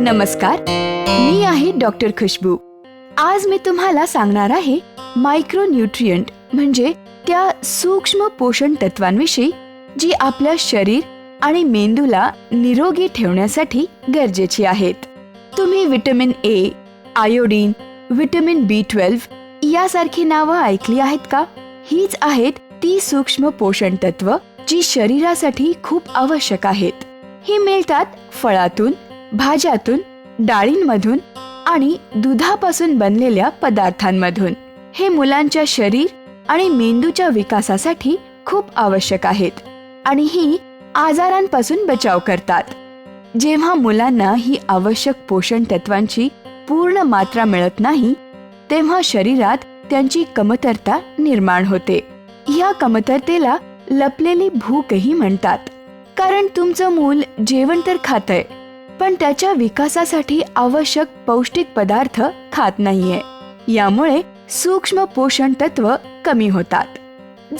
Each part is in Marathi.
नमस्कार मी आहे डॉक्टर खुशबू. आज मी तुम्हाला सांगणार आहे मायक्रो न्यूट्रियंट म्हणजे त्या सूक्ष्म पोषण तत्वांविषयी जी आपल्या शरीर आणि मेंदूला निरोगी ठेवण्यासाठी गरजेची आहेत. तुम्ही vitamin A iodine vitamin B twelve यासारखी नावं ऐकली आहेत का? हीच आहेत ती सूक्ष्म पोषण तत्व जी शरीरासाठी खूप आवश्यक आहेत. ही मिळतात फळातून भाज्यातून डाळींमधून आणि दुधापासून बनलेल्या पदार्थांमधून. हे मुलांच्या शरीर आणि मेंदूच्या विकासासाठी खूप आवश्यक आहेत आणि ही आजारांपासून बचाव करतात. जेव्हा मुलांना ही आवश्यक पोषण तत्वांची पूर्ण मात्रा मिळत नाही तेव्हा शरीरात त्यांची कमतरता निर्माण होते. या कमतरतेला लपलेली भूकही म्हणतात. कारण तुमचं मूल जेवण तर खातंय पण त्याच्या विकासासाठी आवश्यक पौष्टिक पदार्थ खात नाहीये. यामुळे सूक्ष्म पोषण तत्व कमी होतात.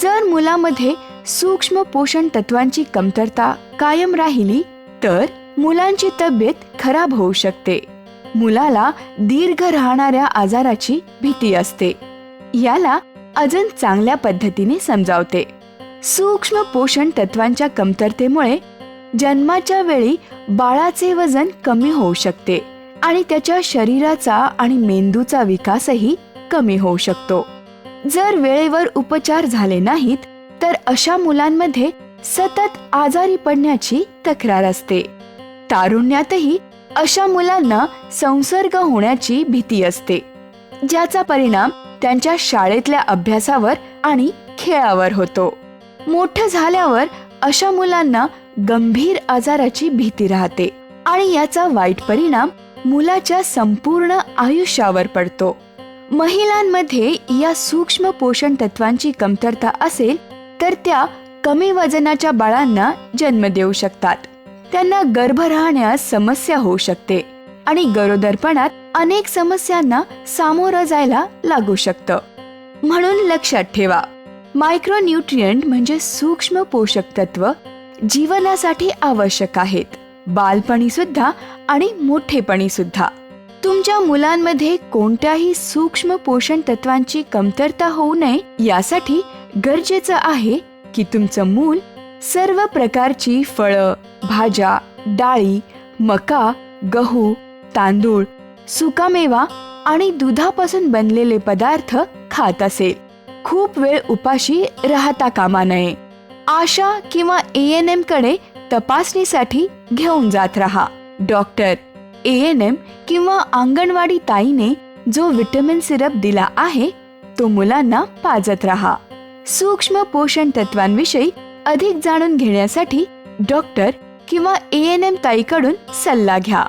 जर मुलामध्ये सूक्ष्म पोषण तत्वांची कमतरता कायम राहिली तर मुलांची तब्येत खराब होऊ शकते. मुलाला दीर्घ राहणाऱ्या आजाराची भीती असते. याला अजून चांगल्या पद्धतीने समजावते. सूक्ष्म पोषण तत्वांच्या कमतरतेमुळे जन्माच्या वेळी बाळाचे वजन कमी होऊ शकते आणि त्याच्या शरीराचा आणि मेंदूचा विकासही कमी होऊ शकतो. जर वेळेवर उपचार झाले नाहीत तर अशा मुलांमध्ये सतत आजारी पडण्याची तक्रार असते. तारुण्यातही अशा मुलांना संसर्ग होण्याची भीती असते ज्याचा परिणाम त्यांच्या शाळेतल्या अभ्यासावर आणि खेळावर होतो. मोठं झाल्यावर अशा मुलांना गंभीर आजाराची भीती राहते आणि याचा वाईट परिणाम मुलाच्या संपूर्ण आयुष्यावर पडतो. महिलांमध्ये या सूक्ष्म पोषण तत्वांची कमतरता असेल तर त्या कमी वजनाच्या बाळांना जन्म देऊ शकतात. त्यांना गर्भ राहण्यास समस्या होऊ शकते आणि गरोदरपणात अनेक समस्यांना सामोरं जायला लागू शकतं. म्हणून लक्षात ठेवा मायक्रोन्यूट्रियंट म्हणजे सूक्ष्म पोषक तत्व जीवनासाठी आवश्यक आहेत. बालपणी सुद्धा आणि मोठेपणी सुद्धा. तुमच्या मुलांमध्ये कोणत्याही सूक्ष्म पोषण तत्वांची कमतरता होऊ नये यासाठी गरजेचं आहे की तुमचं मूल सर्व प्रकारची फळं भाज्या डाळी मका गहू तांदूळ सुकामेवा आणि दुधापासून बनलेले पदार्थ खात असेल. खूप वेळ उपाशी राहता कामा नये. आशा किंवा ए एन एमकडे तपासणीसाठी घेऊन जात राहा. डॉक्टर ए एन एम किंवा अंगणवाडी ताईने जो विटॅमिन सिरप दिला आहे तो मुलांना पाजत राहा. सूक्ष्म पोषण तत्वांविषयी अधिक जाणून घेण्यासाठी डॉक्टर किंवा ए एन एम ताईकडून सल्ला घ्या.